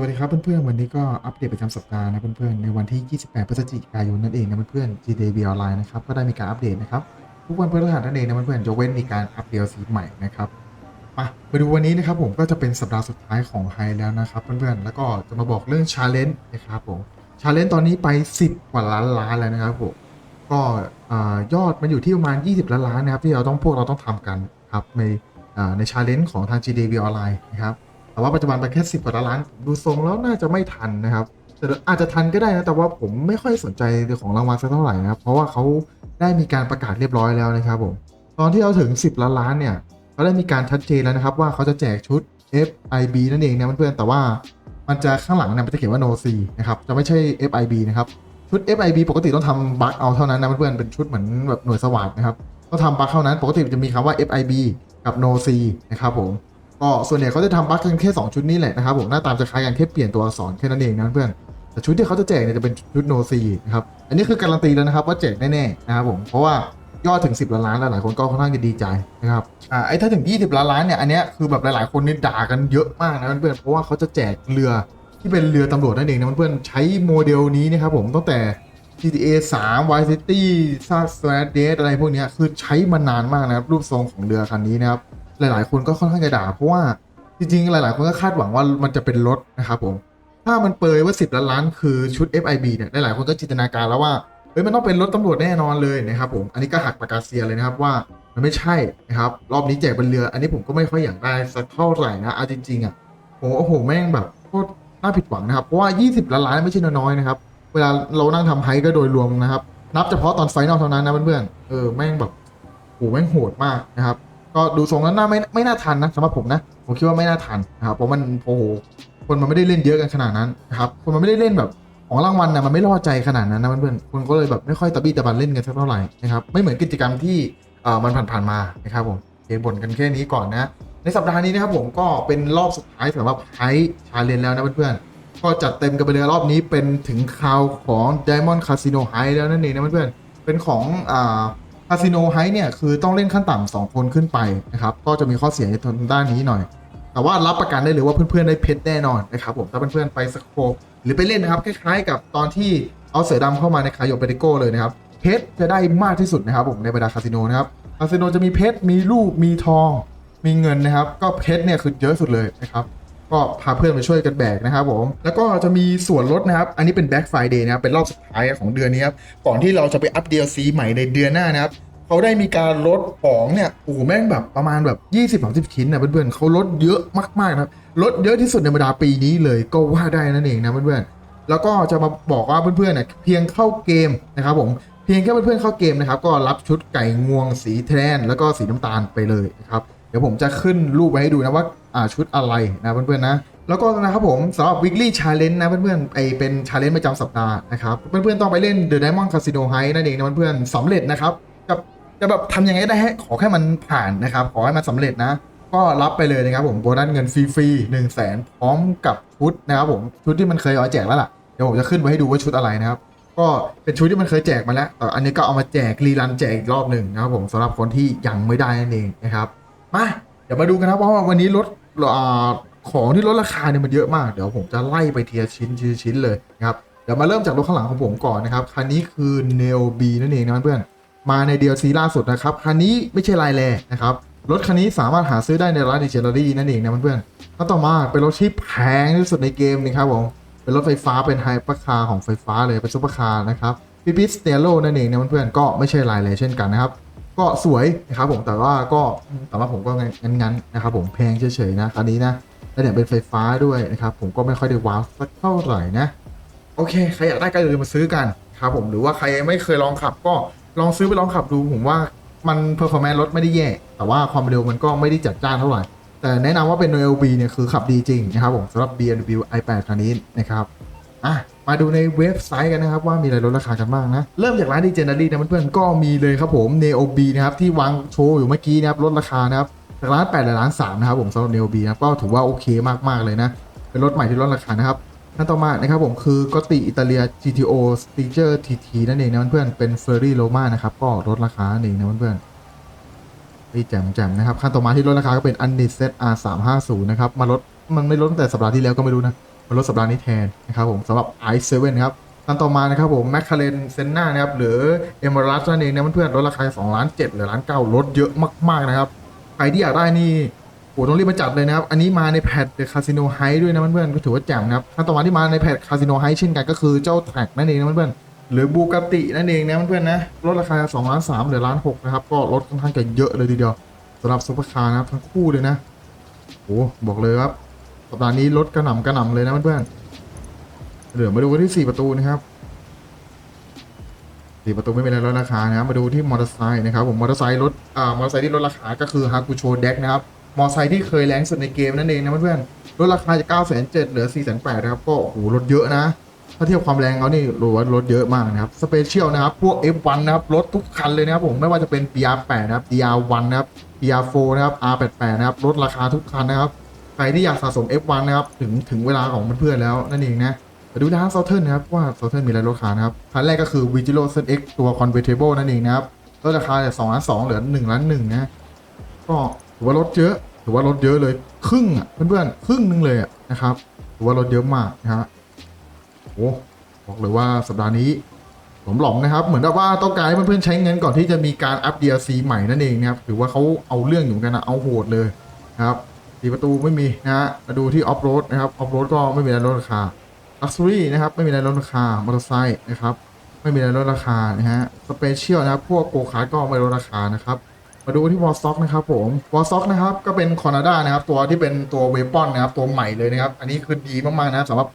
วัสดีครับเพื่อนๆ วันนี้ก็อัปเดตประจำสัปดาห์นะเพื่อนๆ ในวันที่ 28 พฤศจิกายนนั่นเองนะเพื่อนๆ GTA V Online นะครับ ก็ได้มีการอัปเดตนะครับ ทุกวันพฤหัสนั่นเองนะเพื่อนๆยกเว้นมีการอัปเดตสีใหม่นะครับมาไปดูวันนี้นะครับผมก็จะเป็นสัปดาห์สุดท้ายของไฮแล้วนะครับเพื่อนๆ แล้วก็จะมาบอกเรื่องชาเลนจ์นะครับผมชาเลนจ์ตอนนี้ไป 10 กว่าล้านล้านแล้วนะครับผมก็ยอดมันอยู่ที่ประมาณ 20 ล้านล้านนะครับที่เราต้องพวกเราต้องทำกันครับในในชาเลนจ์ของทาง GTA V Online นะครับ แต่ว่าปัจจุบันไปแค่สิบกว่าล้าน ดูทรงแล้วน่าจะไม่ทันนะครับแต่อาจจะทันก็ได้นะ แต่ว่าผมไม่ค่อยสนใจเรื่องของรางวัลสักเท่าไหร่นะครับ เพราะว่าเขาได้มีการประกาศเรียบร้อยแล้วนะครับผม ตอนที่เราถึง 10 ล้านล้านเนี่ยเขาได้มีการชัดเจนแล้วนะครับ ว่าเขาจะแจกชุด FIB นั่นเองนะเพื่อนๆ แต่ว่ามันจะข้างหลังเนี่ยมันจะเขียนว่า no C นะครับ จะไม่ใช่ FIB นะครับ ชุด FIB ปกติต้องทำบัคเอาเท่านั้นนะเพื่อนๆ เป็นชุดเหมือนแบบหน่วยสวัสดนะครับ ต้องทำบัคเท่านั้น ปกติจะมีคำว่า FIB กับ no C นะครับผม ก็ส่วนใหญ่เขาจะทำบัคกันแค่2ชุดนี้แหละนะครับผมหน้าตามจะคล้ายกันแค่เปลี่ยนตัวอักษรแค่นั้นเองนะเพื่อนแต่ชุดที่เขาจะแจกเนี่ยจะเป็นชุดโนซีนะครับอันนี้คือการันตีแล้วนะครับว่าแจกแน่ๆนะครับผมเพราะว่ายอดถึง 10ล้านล้านแล้วหลายคนก็ค่อนข้างจะดีใจนะครับอ่าไอ้ถ้าถึง 20ล้านล้านเนี่ยอันเนี้ยคือแบบหลายๆคนนี่ด่ากันเยอะมากนะเพื่อนเพราะว่าเขาจะแจกเรือที่เป็นเรือตำรวจนั่นเองนะเพื่อนใช้โมเดลนี้นะครับผมตั้งแต่ GTA 3 Vice City s a r s t r a d e อะไรพวกเนี้ยคือใช้มานานมากนะครับรูปทรงของเรือคันนี้นะครับ หลาย ๆ คนก็ค่อนข้างจะด่า เพราะว่าจริง ๆ หลาย ๆ คนก็คาดหวังว่ามันจะเป็นรถนะครับผมถ้ามันเปยว่า 10 ล้านล้านคือชุด FIB เนี่ยหลาย ๆ คนก็จินตนาการแล้วว่าเฮ้ยมันต้องเป็นรถตำรวจแน่นอนเลยนะครับผมอันนี้ก็หักปากกาเซียเลยนะครับว่ามันไม่ใช่นะครับรอบนี้แจกเป็นเรือ อันนี้ผมก็ไม่ค่อยอยากได้สักเท่าไหร่นะเอาจริงๆอะโอ้โหแม่งแบบโคตรน่าผิดหวังนะครับเพราะว่า 20 ล้านล้านไม่ใช่น้อยๆนะครับเวลาเรานั่งทำไฮก็โดยรวมนะครับนับเฉพาะตอนไฟนอลเท่านั้นนะเพื่อนๆเออแม่งแบบโหแม่งโหดมากนะครับ ก็ดูทรงแล้วน่าไม่ไม่น่าทันนะสำหรับผมนะ ผมคิดว่าไม่น่าทันนะครับเพราะมันโอ้โหคนมันไม่ได้เล่นเยอะกันขนาดนั้นนะครับคนมันไม่ได้เล่นแบบของรางวัลนะมันไม่ล่อใจขนาดนั้นนะเพื่อนๆคนก็เลยแบบไม่ค่อยตะบี้ตะบันเล่นกันสักเท่าไหร่นะครับไม่เหมือนกิจกรรมที่เอ่อมันผ่านๆมานะครับผมเกบ่นกันแค่นี้ก่อนนะในสัปดาห์นี้นะครับผมก็เป็นรอบสุดท้ายสำหรับไฮชาเลนแล้วนะเพื่อนๆก็จัดเต็มกันไปเลยรอบนี้เป็นถึงคราวของ Diamond Casino High แล้วนั่นเองนะเพื่อนๆเป็นของอ่า คาสิโนไฮเนี่ยคือต้องเล่นขั้นต่ำสองคนขึ้นไปนะครับ ก็จะมีข้อเสียในทางด้านนี้หน่อย แต่ว่ารับประกันได้เลยว่าเพื่อนๆได้เพชรแน่นอนนะครับผมถ้าเพื่อนๆไปสโคหรือไปเล่นนะครับคล้ายๆกับตอนที่เอาเสือดำเข้ามาในคายโยเปติโก้เลยนะครับเพชรจะได้มากที่สุดนะครับผมในบรรดาคาสิโนนะครับคาสิโนจะมีเพชรมีลูกมีทอง มีเงินนะครับ ก็เพชรเนี่ยคือเยอะสุดเลยนะครับ ก็พาเพื่อนไปช่วยกันแบกนะครับผม แล้วก็จะมีส่วนลดนะครับ อันนี้เป็น Black Friday นะครับ เป็นรอบสุดท้ายของเดือนนี้ครับ ก่อนที่เราจะไปอัป DLC ใหม่ในเดือนหน้านะครับเขาได้มีการลดของเนี่ยโอ้โหแม่งแบบประมาณแบบ 20-30 ชิ้นนะเพื่อนๆเขาลดเยอะมากๆนะครับ ลดเยอะที่สุดในบรรดาปีนี้เลยก็ว่าได้นั่นเองนะเพื่อนๆ แล้วก็จะมาบอกว่าเพื่อนๆเนี่ยเพียงเข้าเกมนะครับผม เพียงแค่เพื่อนๆเข้าเกมนะครับ ก็รับชุดไก่งวงสีแทนแล้วก็สีน้ำตาลไปเลยนะครับ เดี๋ยวผมจะขึ้นรูปไว้ให้ดูนะว่าอ่าชุดอะไรนะเพื่อนๆนะ แล้วก็นะครับผมสำหรับ weekly challenge นะเพื่อนๆไอเป็น challenge ประจำสัปดาห์นะครับเพื่อนๆต้องไปเล่น The Diamond Casino High นั่นเองนะเพื่อนๆสำเร็จนะครับจะจะแบบทำยังไงได้ให้ขอแค่มันผ่านนะครับขอให้มันสำเร็จนะก็รับไปเลยนะครับผมโบนัสเงินฟรีๆหนึ่งแสนพร้อมกับชุดนะครับผมชุดที่มันเคยเอาแจกแล้วล่ะเดี๋ยวผมจะขึ้นไว้ให้ดูว่าชุดอะไรนะครับ ก็เป็นชุดที่มันเคยแจกมาแล้วแต่อันนี้ก็เอามาแจกรีรันแจกอีกรอบหนึ่งนะครับผมสำหรับคนที่ยังไม่ได้นั่นเองนะครับ มาเดี๋ยวมาดูกันนะว่าวันนี้ลดของที่ลดราคาเนี่ยมันเยอะมาก เดี๋ยวผมจะไล่ไปเทียชิ้นชิ้นชิ้นเลยนะครับเดี๋ยวมาเริ่มจากรถข้างหลังของผมก่อนนะครับคันนี้คือ Neo B นั่นเองนะเพื่อนมาใน DLC ล่าสุดนะครับคันนี้ไม่ใช่ลายแรนะครับรถคันนี้สามารถหาซื้อได้ในร้านดิจิทัลลี่นั่นเองนะเพื่อนแล้วต่อมาเป็นรถที่แพงที่สุดในเกมนะครับผมเป็นรถไฟฟ้าเป็นไฮเปอร์คาร์ของไฟฟ้าเลยเป็นซุปเปอร์คาร์นะครับพิพิสเตโลนั่นเองนะเพื่อนๆก็ไม่ใช่ลายเลยเช่นกันนะครับ ก็สวยนะครับผมแต่ว่าก็แต่ว่าผมก็งั้นๆนะครับผมแพงเฉยๆนะคันนี้นะแล้วเนี่ยเป็นไฟฟ้าด้วยนะครับผมก็ไม่ค่อยได้ว้าวสักเท่าไหร่นะโอเคใครอยากได้ก็อย่าลืมาซื้อกันครับผมหรือว่าใครไม่เคยลองขับ ก็ลองซื้อไปลองขับดูผมว่ามันเพอร์ฟอร์แมนซ์รถไม่ได้แย่ แต่ว่าความเร็วมันก็ไม่ได้จัดจ้านเท่าไหร่ แต่แนะนำว่าเป็น Noel B เนี่ยคือขับดีจริงนะครับผมสำหรับ BMW i8 คันนี้นะครับอะ มาดูในเว็บไซต์กันนะครับว่ามีอะไรลดราคากันบ้างนะ เริ่มจากร้านดีเจนารีนะเพื่อนๆก็มีเลยครับผม Neo B นะครับที่วางโชว์อยู่เมื่อกี้นะครับลดราคานะครับจากร้าน8ล้าน3นะครับผมสำหรับ Neo B นะครับก็ถือว่าโอเคมากๆเลยนะ เป็นรถใหม่ที่ลดราคานะครับขั้นต่อมานะครับผมคือกติอิตาเลีย GTO Stiger TT นั่นเองนะเพื่อนๆเป็น Ferrari Roma นะครับก็ลดราคานั่นเองนะเพื่อนๆนี่แจ่มแจ่มนะครับขั้นต่อมาที่ลดราคาก็เป็น u n d i s e t R 3 5 0 นะครับมาลดมันไม่ลดตั้งแต่สัปดาห์ที่แล้วก็ไม่รู้นะ มาลดสัปดาห์นี้แทนนะครับผมสำหรับ i7 ครับตันต่อมานะครับผม McLaren Senna นะครับหรือ e m i r a t e นั่นเองนะเพื่อนๆลดราคา2ล้าน7หลือล้าน9ลดเยอะมากๆนะครับใครที่อยากได้นี่โหต้องรีบมาจัดเลยนะครับ อันนี้มาในแพทเดอะคาสิโนไฮด้วยนะเพื่อนๆก็ถือว่าแจ่มนะครับขั้นต่อมาที่มาในแพทคาสิโนไฮเช่นกันก็คือเจ้าแท็กนั่นเองนะเพื่อนๆหรือบูกาตินั่นเองนะเพื่อนๆนะลดราคา2ล้าน3หลือล้าน6นะครับก็ลดค่อนข้างจะเยอะเลยทีเดียวสำหรับซุปเปอร์คาร์นะครับทั้งคู่เลยนะโอ้บอกเลยครับ สัปดาห์นี้ลดกระหน่ำกระหน่ำเลยนะเพื่อนๆเหลือมาดูกันที่ประตูนะครับสี่ประตูไม่เป็นไรลดราคานะครับมาดูที่มอเตอร์ไซค์นะครับผมมอเตอร์ไซค์ลดอ่ามอเตอร์ไซค์ที่ลดราคาก็คือฮากุโชเด็กนะครับมอเตอร์ไซค์ที่เคยแรงสุดในเกมนั่นเองนะเพื่อนๆลดราคาจาก9 7 0 0 0เหลือ 4 8 0 0 0นะครับก็โอ้โหลดเยอะนะ ถ้าเทียบความแรงเขานี่รู้ว่าลดเยอะมากนะครับสเปเชียลนะครับพวก F1 นะครับลดทุกคันเลยนะครับผมไม่ว่าจะเป็น PR8 นะครับ DR1 นะครับ PR4 นะครับ R88 นะครับลดราคาทุกคันนะครับ ใครที่อยากสะสม F1 นะครับถึงถึงเวลาของเพื่อนๆแล้วนั่นเองนะมาดูด้าน Southern นะครับว่า Southern มีอะไรลดราคานะครับคันแรกก็คือ Vigilo ZX ตัว Convertible นั่นเองนะครับลดราคาจาก2ล้าน2เหลือ1ล้าน1นะก็ถือว่าลดเยอะถือว่าลดเยอะเลยครึ่งอะเพื่อนๆครึ่งนึงเลยอะนะครับถือว่าลดเยอะมากนะฮะโอ้บอกเลยว่าสัปดาห์นี้ผมหลงนะครับ เหมือนกับว่าต้องการให้เพื่อนๆใช้เงินก่อนที่จะมีการอัป DLC ใหม่นั่นเองนะครับถือว่าเขาเอาเรื่องอยู่กันนะเอาโหดเลยนะครับ สี่ประตูไม่มีนะฮะมาดูที่ออฟโรดนะครับออฟโรดก็ไม่มีอะไรลดราคาลักซ์รี่นะครับไม่มีอะไรลดราคามอเตอร์ไซค์นะครับไม่มีอะไรลดราคานะฮะสเปเชียลนะครับพวกโกคาร์ก็ไม่ลดราคานะครับมาดูที่วอลซ็อกนะครับผมวอลซ็อกนะครับก็เป็นคอนาดานะครับตัวที่เป็นตัวเวปอนนะครับตัวใหม่เลยนะครับอันนี้คือดีมากๆนะครับสำหรับ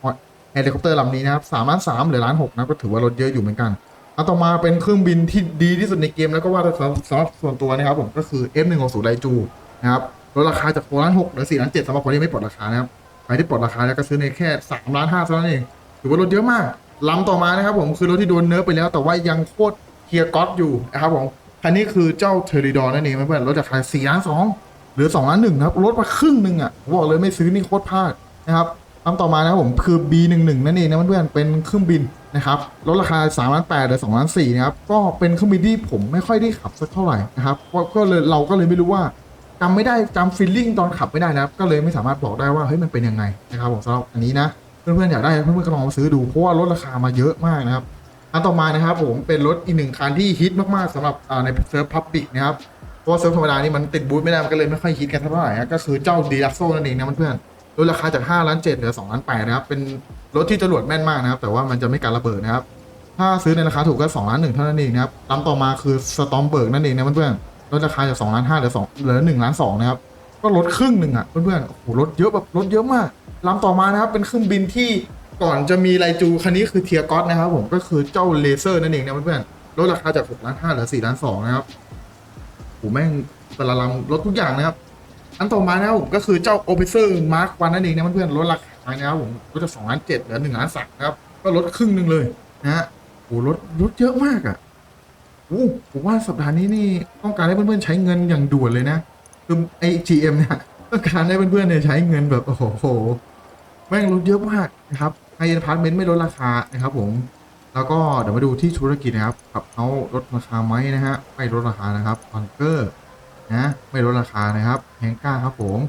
เฮลิคอปเตอร์ลำนี้นะครับสามล้านสามหรือล้านหกนะก็ถือว่าลดเยอะอยู่เหมือนกันอันต่อมาเป็นเครื่องบินที่ดีที่สุดในเกมแล้วก็ว่าสำหรับส่วนตัวนะครับผมก็คือ F160 ไ a จูนะครับ ลดราคาจาก6ล้าน6เหลือ4ล้าน7สำหรับคนที่ไม่ปลดราคานะครับใครที่ปลดราคาแล้วก็ซื้อในแค่3ล้าน5เท่านั้นเองถือว่าลดเยอะมากลำต่อมานะครับผมคือรถที่โดนเนิร์ฟไปแล้ว แต่ว่ายังโคตรเคียร์ก๊อตอยู่นะครับผมคันนี้คือเจ้าเทอริดอนั่นเองเพื่อนๆลดจากขายสี่ล้านสองหลือสองล้านหนึ่งครับลดมาครึ่งหนึ่งอะผมบอกเลยไม่ซื้อนี่โคตรพลาดนะครับตามต่อมานะครับผมคือ B11 นั่นเองนะเพื่อนๆเป็นเครื่องบินนะครับลดราคา3ล้าน8หลือ2ล้าน4นะครับก็เป็นเครื่องบินที่ผมไม่ค่อยได้ขับสักเท่าไหร่นะครับก็เลยเราก็เลยไม่รู้ว่า จำไม่ได้จำฟีลลิ่งตอนขับไม่ได้นะครับก็เลยไม่สามารถบอกได้ว่าเฮ้ยมันเป็นยังไงนะครับผมสำหรับอันนี้นะเพื่อนๆอยากได้เพื่อนๆก็ลองมาซื้อดูเพราะว่าลดราคามาเยอะมากนะครับอันต่อมานะครับผมเป็นรถอีกหนึ่งคันที่ฮิตมากๆสำหรับในเซิร์ฟพับบิกนะครับเพราะว่าเซิร์ฟธรรมดานี่มันติดบูธไม่ได้มันก็เลยไม่ค่อยฮิตกันเท่าไหร่นะก็คือเจ้าดีลักโซนั่นเองนะเพื่อนๆลดราคาจาก5ล้าน7เหลือ2ล้าน8นะครับเป็นรถที่จรวดแม่นมากนะครับ แต่ว่ามันจะไม่การระเบิดนะครับ ถ้าซื้อในราคาถูกก็2ล้าน1เท่านั้นเองนะครับตามต่อมาคือสตอมเบิร์กนั่นเองนะเพื่อนๆ ลดราคาจาก2ล้าน5เหลือ2เหลือ1ล้าน2นะครับ ก็ลดครึ่งหนึ่งอะเพื่อนๆโอ้โหลดเยอะแบบลดเยอะมากลำต่อมานะครับเป็นเครื่องบินที่ก่อนจะมีไลจูคันนี้คือเทียร์ก็อตนะครับผมก็คือเจ้าเลเซอร์นั่นเองนะเพื่อนๆลดราคาจาก6ล้าน5เหลือ4ล้าน2นะครับโหแม่งแต่ละลำลดทุกอย่างนะครับอันต่อมานะครับผมก็คือเจ้าโอเปเซอร์มาร์ควันนั่นเองนะเพื่อนๆลดราคานะครับผมลดจาก2ล้าน7เหลือ1ล้าน3นะครับก็ลดครึ่งหนึ่งเลยนะฮะโหลดลดเยอะมากอะ อ้ผมว่าสัปดาห์นี้นี่ต้องการให้เพื่อนๆใช้เงินอย่างด่วนเลยนะคือไอ GM เอ็มเนี่ยต้องการให้เพื่อนๆเนี่ยใช้เงินแบบโอ้โหแม่งลดเยอะมากนะครับไฮเอ็นพาร์ตเมนต์ไม่ลดราคานะครับผมแล้วก็เดี๋ยวมาดูที่ธุรกิจนะครับกับเขาลดราคาไหมนะฮะไม่ลดราคานะครับบังเกอร์นะไม่ลดราคานะครับแฮงก้าครับผม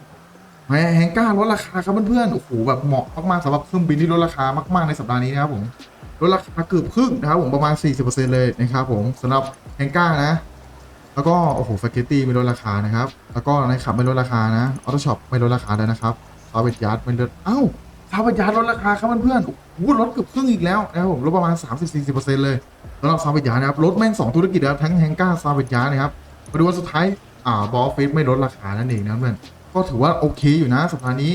แหมแฮงก้าลดราคาครับเพื่อนๆโอ้โหแบบเหมาะมากๆสำหรับเครื่องบินที่ลดราคามากๆในสัปดาห์นี้นะครับผม ลดราคาเกือบครึ่งนะครับผมประมาณ 40%เลยนะครับผมสำหรับแฮงก้านะ แล้วก็โอ้โหฟาเกตตี้ไม่ลดราคานะครับ แล้วก็ในขับไม่ลดราคานะออโต้ช็อปไม่ลดราคาเลยนะครับซาเวจยาร์ดไม่ลดเอ้าซาเวียาลดราคาครับเพื่อนๆโอ้โหลดเกือบครึ่งอีกแล้วนะครับผมลดประมาณ 30-40%เลยสำหรับซาเวียานะครับลดแม่ง2ธุรกิจนะครับทั้งแฮงก้าซาเวียานะครับมาดูวันสุดท้ายอ่าบอลฟิตไม่ลดราคานั่นเองนะเพื่อนก็ถือว่าโอเคอยู่นะสัปดาห์นี้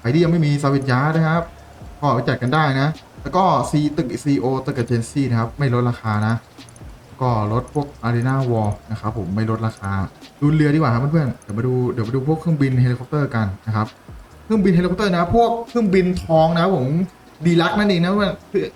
ใครที่ยังไม่มีซาเวียานะครับก็ไปจัดกันได้นะ แล้วก็ซีตึกซีโอตึกกับเจนซี่นะครับ ไม่ลดราคานะ ก็ลดพวกอารีนาวอลนะครับผมไม่ลดราคา ดูเรือดีกว่าครับเพื่อนๆเดี๋ยวมาดูเดี๋ยวมาดูพวกเครื่องบินเฮลิคอปเตอร์กันนะครับเครื่องบินเฮลิคอปเตอร์นะพวกเครื่องบินทองนะผมดีลักนั่นเองนะว่า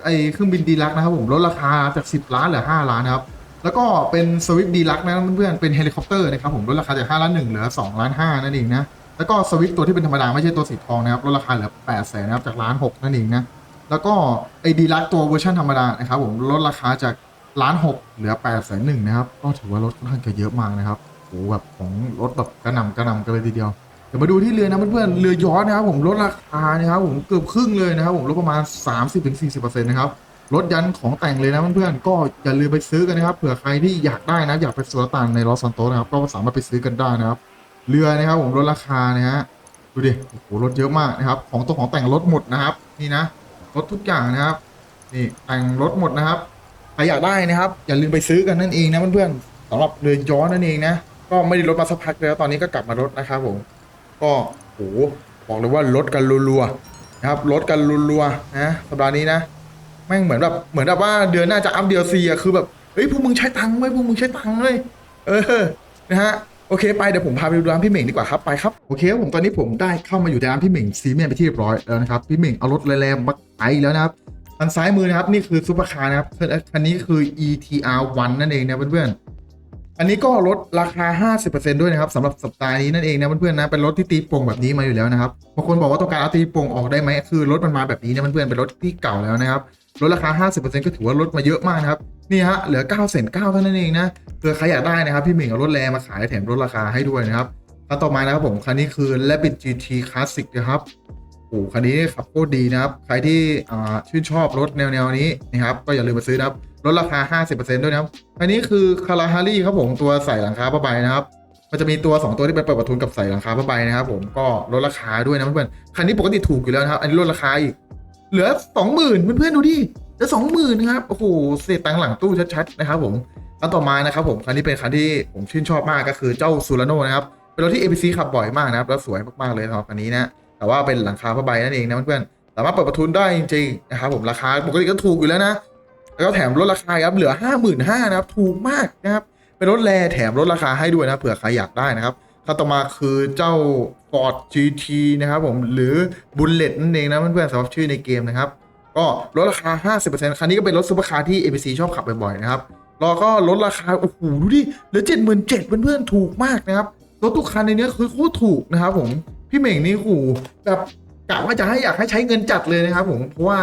ไอเครื่องบินดีลักนะครับผมลดราคาจาก 10 ล้านเหลือ 5 ล้านนะครับ แล้วก็เป็นสวิฟดีลักนะเพื่อนๆเป็นเฮลิคอปเตอร์นะครับผมลดราคาจาก5ล้าน1เหลือ2ล้าน5นั่นเองนะแล้วก็สวิฟตัวที่เป็นธรรมดาไม่ใช่ตัวสีทองนะครับลดราคาเหลือ8แสนนะครับจากล้าน6นั่นเองนะ แล้วก็ไอดีลักตัวเวอร์ชันธรรมดานะครับผมลดราคาจากล้าน6เหลือ8แสนหนึ่งนะครับ ก็ถือว่าลดค่อนข้างจะเยอะมากนะครับโหแบบของรถแบบกระหน่ำกระหน่ำกันเลยทีเดียวโหดี๋ยวมาดูที่เรือนะเพื่อนๆเรือยอชนะครับผมลดราคานะครับผมเกือบครึ่งเลยนะครับผมลดประมาณ 30-40%นะครับลดยันของแต่งเลยนะเพื่อนๆก็อย่าลืมไปซื้อกันนะครับเผื่อใครที่อยากได้นะอยากไปสุลต่านในลอสซันโตสนะครับก็สามารถไปซื้อกันได้นะครับ เรือนะครับผมลดราคานะฮะดูดิโอ้โหลดเยอะมากนะครับของตัวของแต่งลดหมดนะครับนี่นะ ลดทุกอย่างนะครับ นี่แต่งลดหมดนะครับใครอยากได้นะครับ อย่าลืมไปซื้อกันนั่นเองนะเพื่อนๆสำหรับเรือย้อชต์นั่นเองนะ ก็ไม่ได้ลดมาสักพักแล้วตอนนี้ก็กลับมาลดนะครับผม ก็โหบอกเลยว่าลดกันรัวๆนะครับลดกันรัวๆนะสัปดาห์นี้นะแม่งเหมือนแบบเหมือนแบบว่าเดือนหน้าจะอัพเดียซีอะคือแบบเฮ้ยพวกมึงใช้ตังค์ไหมพวกมึงใช้ตังค์เลยเออนะฮะโอเคไปเดี๋ยวผมพาไปดูร้านพี่เหม่งดีกว่าครับไปครับโอเคผมตอนนี้ผมได้เข้ามาอยู่ในร้านพี่เหม่งซีเมนไปที่เรียบร้อยแล้วนะครับพี่เหม่งเอารถแรงๆ มาขายอีกแล้วนะครับทางซ้ายมือนะครับนี่คือซุปเปอร์คาร์นะครับคันนี้คือ ETR 1นั่นเองนะเพื่อนๆอันนี้ก็ลดราคา 50%ด้วยนะครับสำหรับสัปดาห์นี้นั่นเองนะเพื่อนๆนะเป็นรถที่ตีโป่งแบบนี้มาอยู่แล้วนะครับบางคนบอกว่าต้องการเอาตีโป่งออกได้ไหมคือรถมันมาแบบนี้นะเพื่อนๆเป็นรถที่เก่าแล้วนะครับลดราคา 50%ก็ถือว่าลดมาเยอะมากนะครับนี่ฮะเหลือ9เซน9เท่านั้นเองนะเผื่อใครอยากได้นะครับพี่หมิงเอารถแรงมาขายแถมลดราคาให้ด้วยนะครับคันต่อมานะครับผมคันนี้คือ Rabbit GT Classic นะครับ อ้คันนี้ขับโคตรดีนะครับ ใครที่ชื่นชอบรถแนวๆนี้นะครับก็อย่าลืมมาซื้อนะครับลดราคา 50%ด้วยนะครับอันนี้คือคาราฮารี่ครับผมตัวใส่หลังคาผ้าใบนะครับมันจะมีตัว 2 ตัวที่เป็นเปิดประทุนกับใส่หลังคาผ้าใบนะครับผมก็ลดราคาด้วยนะเพื่อนๆคันนี้ปกติถูกอยู่แล้วนะครับ อันนี้ลดราคาอีก เหลือ 20,000เพื่อนๆดูดิเหลือ20,000นะครับโอ้โหเศษตังค์หลังตู้ชัดๆนะครับผมแล้วต่อมานะครับผมคันนี้เป็นคันที่ผมชื่นชอบมากก็คือเจ้าซูร a โนนะครับเป็นรถที่ APC ขับบ่อยมากนะครับแล้วสวยมากๆเลยสำหรับคันนี้นะ แต่ว่าเป็นหลังคาผ้าใบนั่นเองนะเพื่อนๆสามารถเปิดประทุนได้จริงๆนะครับผมราคาปกติก็ถูกอยู่แล้วนะแล้วก็แถมลดราคาครับเหลือ 5 5 0 0 0นะครับถูกมากนะครับเป็นรถแรแถมลดราคาให้ด้วยนะเผื่อใครอยากได้นะครับคันต่อมาคือเจ้า Ford GT นะครับผมหรือ Bullet นั่นเองนะเพื่อนๆสำหรับชื่อในเกมนะครับก็ลดราคา 50%คันนี้ก็เป็นรถซุปเปอร์คาร์ที่ ABC ชอบขับบ่อยๆนะครับแล้วก็ลดราคา โอ้โห ดูดิ เหลือ 77,000เพื่อนๆ ถูกมากนะครับ รถทุกคันในนี้คือโคตรถูกนะครับผม พี่เหม่งนี่โอ้โหแบบกะว่าจะให้อยากให้ใช้เงินจัดเลยนะครับผมเพราะว่า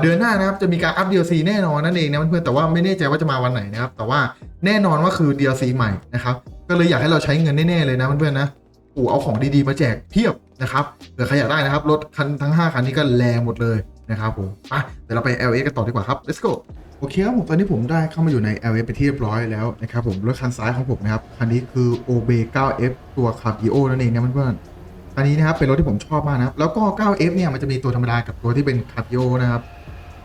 เดือนหน้านะครับจะมีการอัพ DLC แน่นอนนั่นเองนะเพื่อนแต่ว่าไม่แน่ใจว่าจะมาวันไหนนะครับ แต่ว่าแน่นอนว่าคือ DLC ใหม่นะครับก็เลยอยากให้เราใช้เงินแน่ๆเลยนะเพื่อนๆนะโอ้เอาของดีๆมาแจกเพียบนะครับเผื่อใครอยากได้นะครับรถคันทั้ง 5 คันนี้ก็แรงหมดเลยนะครับผมอะเดี๋ยวเราไป LA กันต่อดีกว่าครับ let's go โอเคครับผมตอนนี้ผมได้เข้ามาอยู่ใน LA ไปนที่เรียบร้อยแล้วนะครับผมรถคันซ้ายของผมนะครับคันนี้คือ OB 9F ตัว Cabrio นั่นเองนะเพื่อนๆ คันนี้นะครับเป็นรถที่ผมชอบมากนะครับแล้วก็ 9F เนี่ยมันจะมีตัวธรรมดากับตัวที่เป็น Cabrio นะครับ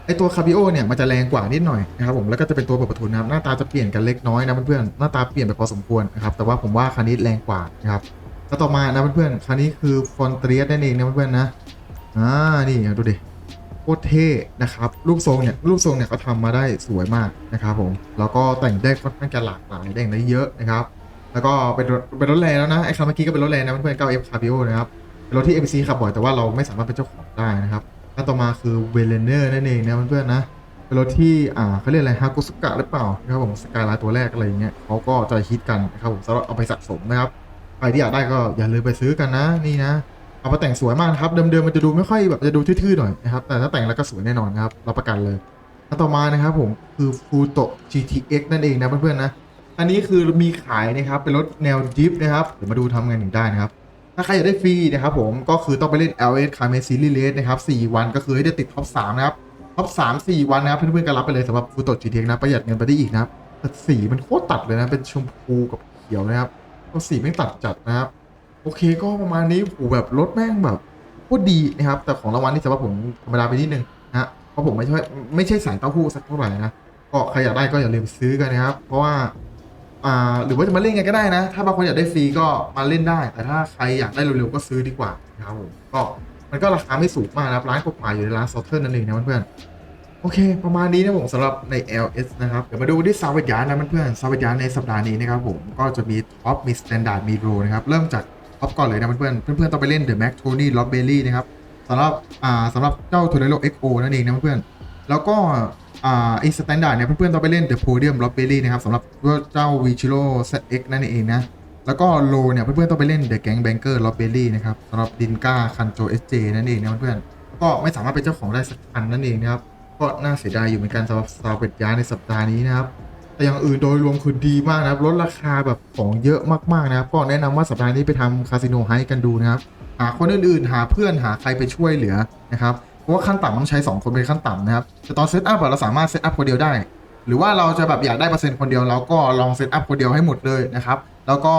ไอตัวคาบิโอเนี่ยมันจะแรงกว่านิดหน่อยนะครับผมแล้วก็จะเป็นตัวเปิดประทุนนะครับหน้าตาจะเปลี่ยนกันเล็กน้อยนะเพื่อนๆหน้าตาเปลี่ยนไปพอสมควรนะครับแต่ว่าผมว่าคันนี้แรงกว่านะครับแล้วต่อมานะเพื่อนๆคันนี้คือฟอนเตียสนั่นเองนะเพื่อนๆนะอ่านี่ดูดิโคตรเท่นะครับรูปทรงเนี่ยรูปทรงเนี่ยเขาทำมาได้สวยมากนะครับผมแล้วก็แต่งได้ค่อนข้างจะหลากหลายแต่งได้เยอะนะครับ แล้วก็เป็นรถเป็นรถแรงแล้วนะไอ้คันเมื่อกี้ก็เป็นรถแรงนะเพื่อนๆ 9F Cabrio นะครับเป็นรถที่ ABC ขับบ่อยแต่ว่าเราไม่สามารถเป็นเจ้าของได้นะครับแล้วต่อมาคือเวเลเนอร์นั่นเองนะเพื่อนๆนะเป็นรถที่อ่าเขาเรียกอะไรฮากุสกะหรือเปล่านะครับผมสกายไลน์ตัวแรกอะไรอย่างเงี้ยเขาก็จะฮิตกันนะครับผมสำหรับเอาไปสะสมนะครับใครที่อยากได้ก็อย่าลืมไปซื้อกันนะนี่นะเอามาแต่งสวยมากนะครับ เดิมๆมันจะดูไม่ค่อยแบบจะดูทื่อๆหน่อยนะครับ แต่ถ้าแต่งแล้วก็สวยแน่นอนนะครับรับประกันเลยแล้วต่อมานะครับผมคือฟูโต GTX นั่นเองนะเพื่อนๆนะ อันนี้คือมีขายนะครับเป็นรถแนวดิฟนะครับเดี๋ยวมาดูทำงานหนึ่งได้นะครับ ถ้าใครอยากได้ฟรีนะครับผมก็คือต้องไปเล่น LS c a r m e Series Race นะครับ4วันก็คือให้ได้ติดท็อป3นะครับท็อป3 4 วันนะครับเพื่อนๆก็รับไปเลยสำหรับฟูโต GTX นะประหยัดเงินไปได้อีกนะครับแต่สีมันโคตรตัดเลยนะเป็นชมพูกับเขียวนะครับก็สีไม่ตัดจัดนะครับโอเคก็ประมาณนี้โอ้โหแบบรถแม่งแบบโคตรดีนะครับ แต่ของรางวัลนี่สำหรับผมธรรมดาไปนิดนึงนะฮะเพราะผมไม่ใช่ไม่ใช่สายเต้าหู้สักเท่าไหร่นะก็ใครอยากได้ก็อย่าลืมซื้อกันนะครับ เพราะว่า อ่าหรือว่าจะมาเล่นกันก็ได้นะ ถ้าบางคนอยากได้ฟรีก็มาเล่นได้ แต่ถ้าใครอยากได้เร็วๆก็ซื้อดีกว่านะครับผมก็มันก็ราคาไม่สูงมากนะครับร้านกว่าอยู่ในร้านซอเทอร์นั่นเองนะเพื่อนโอเค ประมาณนี้นะผมสำหรับใน LS นะครับ เดี๋ยวมาดูที่ซาวเวยานนะเพื่อนๆซาวเวยานในสัปดาห์นี้นะครับผมก็จะมีท็อปมีสแตนดาร์ดมีโรนะครับ เริ่มจากท็อปก่อนเลยนะเพื่อนๆเพื่อนๆต้องไปเล่น The Mac Tony l o b b e r r y นะครับสำหรับอ่าสำหรับเจ้า Tornado XO นั่นเองนะเพื่อนๆแล้วก็ อ่าไอสแตนดาร์ดเนี่ยเพื่อนๆต้องไปเล่น The Podium l o b b e r r y นะครับสำหรับเจ้า v i c h i r o ZX นั่นเองนะ แล้วก็โลเนี่ยเพื่อนๆต้องไปเล่น The Gang Banker l o b b e r r y นะครับสำหรับดินก้าคันโจ SJ นั่นเองนะเพื่อนๆก็ไม่สามารถเป็นเจ้าของได้สักคันนั่นเองนะครับก็น่าเสียดายอยู่เหมือนกันสำหรับซาวเวตยาในสัปดาห์นี้นะครับแต่อย่างอื่นโดยรวมคือดีมากนะครับลดราคาแบบของเยอะมากๆนะครับก็แนะนำว่าสัปดาห์นี้ไปทำคาสิโนไฮกันดูนะครับหาคนอื่นๆ หาเพื่อนหาใครไปช่วยเหลือนะครับ ราะว่าขั้นต่ำต้องใช้ 2 คนเป็นขั้นต่ำนะครับ แต่ตอนเซตอัพเราสามารถเซตอัพคนเดียวได้ หรือว่าเราจะแบบอยากได้เปอร์เซ็นต์คนเดียวเราก็ลองเซตอัพคนเดียวให้หมดเลยนะครับ แล้วก็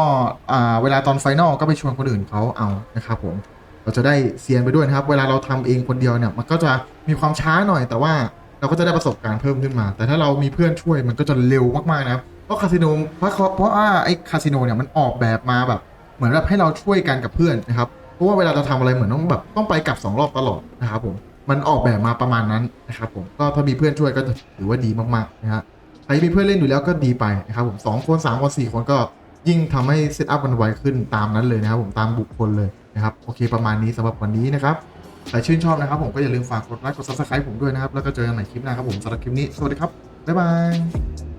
เวลาตอนไฟนอลก็ไปชวนคนอื่นเขาเอานะครับผม เราจะได้เซียนไปด้วยนะครับ เวลาเราทำเองคนเดียวเนี่ยมันก็จะมีความช้าหน่อย แต่ว่าเราก็จะได้ประสบการณ์เพิ่มขึ้นมา แต่ถ้าเรามีเพื่อนช่วยมันก็จะเร็วมากๆนะครับ เพราะคาสิโนเพราะเพราะว่าไอ้คาสิโนเนี่ยมันออกแบบมาแบบเหมือนแบบให้เราช่วยกันกับเพื่อนนะครับ เพราะว่าเวลาเราทำอะไรเหมือนต้องแบบต้องไปกลับสองรอบตลอดนะครับผม มันออกแบบมาประมาณนั้นนะครับผมก็ถ้ามีเพื่อนช่วยก็ถือว่าดีมากๆนะฮะใครมีเพื่อนเล่นอยู่แล้วก็ดีไปนะครับผมสองคนสามคนสี่คนก็ยิ่งทำให้เซตอัพมันไวขึ้นตามนั้นเลยนะครับผมตามบุคคลเลยนะครับโอเคประมาณนี้สำหรับวันนี้นะครับใครชื่นชอบนะครับผมก็อย่าลืมฝากกดไลค์กดซับสไครป์ผมด้วยนะครับแล้วก็เจอกันใหม่คลิปหน้าครับผมสำหรับคลิปนี้สวัสดีครับบ๊ายบาย